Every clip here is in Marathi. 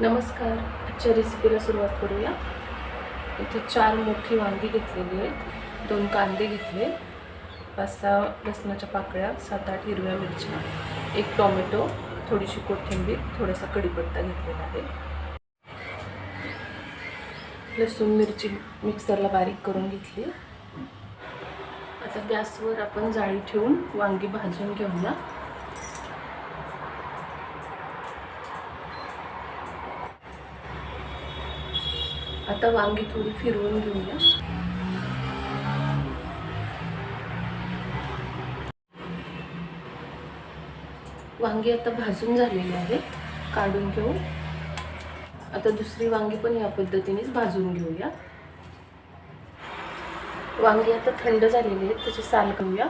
नमस्कार. आजच्या रेसिपीला सुरुवात करूया. इथे चार मोठी वांगी घेतलेली आहेत. दोन कांदे घेतले. पाच सहा लसणाच्या पाकळ्या सात आठ हिरव्या मिरच्या एक टोमॅटो थोडीशी कोथिंबीर थोडासा कढीपत्ता घेतलेला आहे. लसूण मिरची मिक्सरला बारीक करून घेतली. आता गॅसवर आपण जाळी ठेवून वांगी भाजून घेऊया. आता वांगी थोडी फिरवून घेऊया. वांगी आता भाजून झालेली आहे काढून घेऊ. आता दुसरी वांगी पण या पद्धतीनेच भाजून घेऊया. वांगी आता थंड झालेली आहेत त्याचे साल घेऊया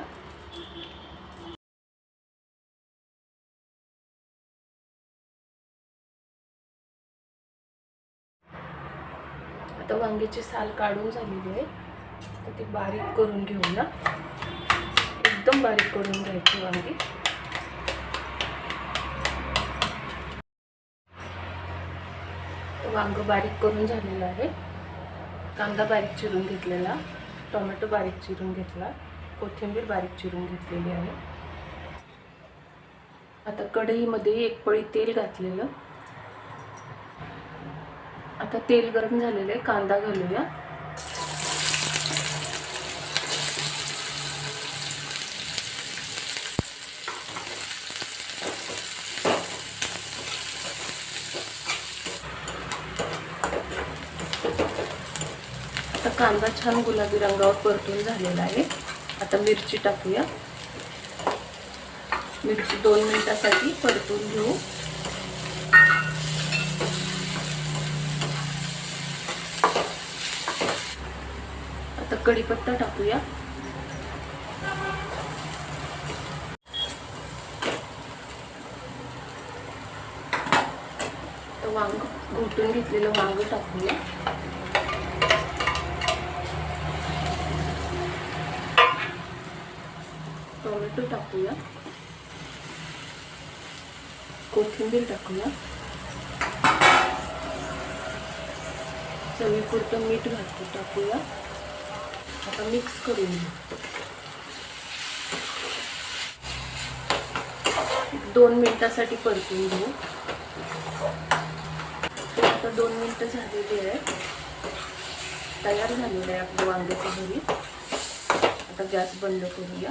आता वांग्याची साल काढून झालेली आहे. तर ती बारीक करून घेऊया एकदम बारीक करून घ्यायची वांगी. वांग बारीक करून झालेलं आहे. कांदा बारीक चिरून घेतलेला. टोमॅटो बारीक चिरून घेतला. कोथिंबीर बारीक चिरून घेतलेली आहे. आता कढईमध्ये एक पळी तेल घातलेलं. आता तेल गरम झालेलं आहे कांदा घालूया. आता कांदा छान गुलाबी रंगावर परतून झालेला आहे. आता मिरची टाकूया. मिरची दोन मिनिटासाठी परतून घेऊ आता कढीपत्ता टाकूया. वांग घोटून घेतलेलं वांग टाकूया. टोमॅटो टाकूया. कोथिंबीर टाकूया. चवीपुरतं मीठ घालतो टाकूया. आता मिक्स करून घेऊ दोन मिनिटासाठी परतून घेऊ. आता दोन मिनटं झालेली आहे. तयार झालेलं आहे आपलं वांग्याचं घरी आता गॅस बंद करूया.